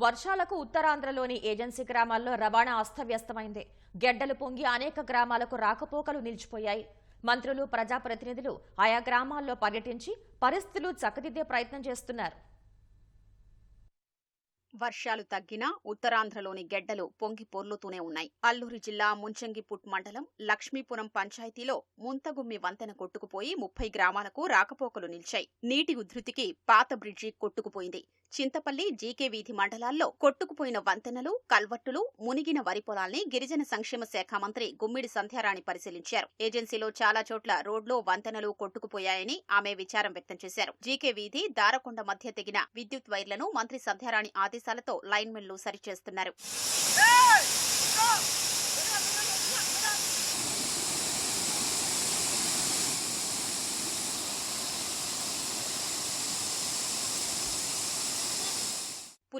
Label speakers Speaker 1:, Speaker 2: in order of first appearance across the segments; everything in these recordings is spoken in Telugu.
Speaker 1: వర్షాలకు ఉత్తరాంధ్రలోని ఏజెన్సీ గ్రామాల్లో రవాణా అస్తవ్యస్తమైంది. గెడ్డలు పొంగి అనేక గ్రామాలకు రాకపోకలు నిలిచిపోయాయి. మంత్రులు ప్రజాప్రతినిధులు ఆయా గ్రామాల్లో పర్యటించి పరిస్థితులు చక్కదిద్దే ప్రయత్నం చేస్తున్నారు.
Speaker 2: వర్షాలు తగ్గినా ఉత్తరాంధ్రలోని గెడ్డలు పొంగి పొర్లుతూనే ఉన్నాయి. అల్లూరి జిల్లా ముంచంగిపుట్ మండలం లక్ష్మీపురం పంచాయతీలో ముంతగుమ్మి వంతెన కొట్టుకుపోయి ముప్పై గ్రామాలకు రాకపోకలు నిలిచాయి. నీటి ఉధృతికి పాత బ్రిడ్జి కొట్టుకుపోయింది. చింతపల్లి జీకే వీధి మండలాల్లో కొట్టుకుపోయిన వంతెనలు కల్వట్టులు మునిగిన వరి పొలాల్ని గిరిజన సంక్షేమ శాఖ మంత్రి గుమ్మిడి సంధ్యారాణి పరిశీలించారు. ఏజెన్సీలో చాలా చోట్ల రోడ్లు వంతెనలు కొట్టుకుపోయాయని ఆమె విచారం వ్యక్తం చేశారు. జీకే వీధి దారకొండ మధ్య తెగిన విద్యుత్ వైర్లను మంత్రి సంధ్యారాణి ఆదేశాలతో లైన్మెన్లు సరిచేస్తున్నారు.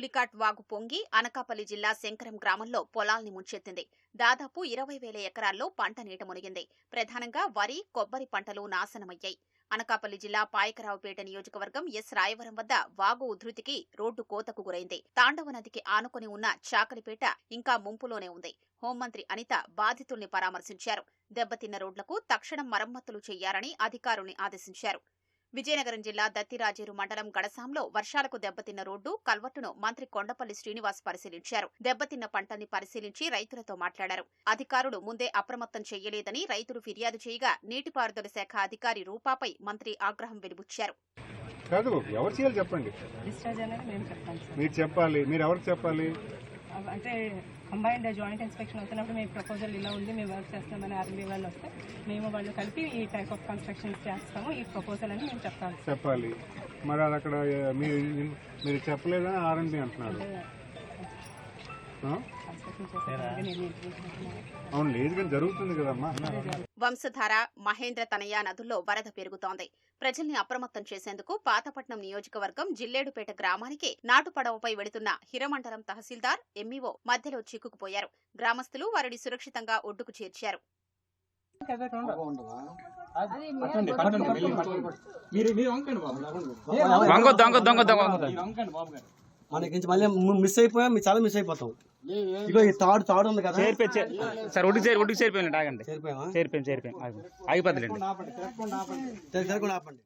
Speaker 2: పులికాట్ వాగు పొంగి అనకాపల్లి జిల్లా శంకరం గ్రామంలో పొలాల్ని ముంచెత్తింది. దాదాపు ఇరవై వేల ఎకరాల్లో పంట నీట మునిగింది. ప్రధానంగా వరి కొబ్బరి పంటలు నాశనమయ్యాయి. అనకాపల్లి జిల్లా పాయకరావుపేట నియోజకవర్గం ఎస్. రాయవరం వద్ద వాగు ఉధృతికి రోడ్డు కోతకు గురైంది. తాండవ నదికి ఆనుకుని ఉన్న చాకలిపేట ఇంకా ముంపులోనే ఉంది. హోంమంత్రి అనిత బాధితుల్ని పరామర్శించారు. దెబ్బతిన్న రోడ్లకు తక్షణం మరమ్మతులు చేయాలని అధికారుల్ని ఆదేశించారు. విజయనగరం జిల్లా దత్తిరాజేరు మండలం గడసాంలో వర్షాలకు దెబ్బతిన్న రోడ్డు కల్వట్టును మంత్రి కొండపల్లి శ్రీనివాస్ పరిశీలించారు. దెబ్బతిన్న పంటల్ని పరిశీలించి రైతులతో మాట్లాడారు. అధికారులు ముందే అప్రమత్తం చేయలేదని రైతులు ఫిర్యాదు చేయగా నీటిపారుదల శాఖ అధికారి రూపాపై మంత్రి ఆగ్రహం వెలిబుచ్చారు.
Speaker 3: కాదు ఎవరు చేయాలి చెప్పండి? మీరు చెప్పాలి మీరు ఎవరికి చెప్పాలి?
Speaker 4: అంటే కంబైన్డ్ జాయింట్ ఇన్స్పెక్షన్ అవుతున్నప్పుడు మీ ప్రపోజల్ ఇలా ఉంది మేము వర్క్ చేస్తామని ఆర్మీ వాళ్ళు వస్తే మేము వాళ్ళు కలిపి ఈ టైప్ ఆఫ్ కన్స్ట్రక్షన్స్ చేస్తాము ఈ ప్రపోజల్ అని మేము సార్
Speaker 3: చెప్పాలి. మరి అది అక్కడ మీరు మీరు చెప్పలేదని ఆర్ఎండి అంటున్నారు? అవును లేదు కానీ జరుగుతుంది కదమ్మా.
Speaker 2: వంశధార మహేంద్ర తనయ నదుల్లో వరద పెరుగుతోంది. ప్రజల్ని అప్రమత్తం చేసేందుకు పాతపట్నం నియోజకవర్గం జిల్లేడుపేట గ్రామానికి నాటు పడవపై వెళుతున్న హిరమండలం తహసీల్దార్ ఎంఈఓ మధ్యలో చిక్కుకుపోయారు. గ్రామస్తులు వారిని సురక్షితంగా ఒడ్డుకు చేర్చారు.
Speaker 5: మనకి మళ్ళీ మిస్ అయిపోయాం చాలా మిస్ అయిపోతాం. ఇగో ఈ తాడు తాడు ఉంది కదా.
Speaker 6: చేరిపోయి చే- సార్ ఒడ్డుకు చేరి ఒడ్డుకు చేరిపోయింది ఆగండి.
Speaker 5: చేరిపోయామా?
Speaker 6: చేరిపోయింది చేరిపోయింది ఆగిపోద్దులేండి
Speaker 5: ఆపండి.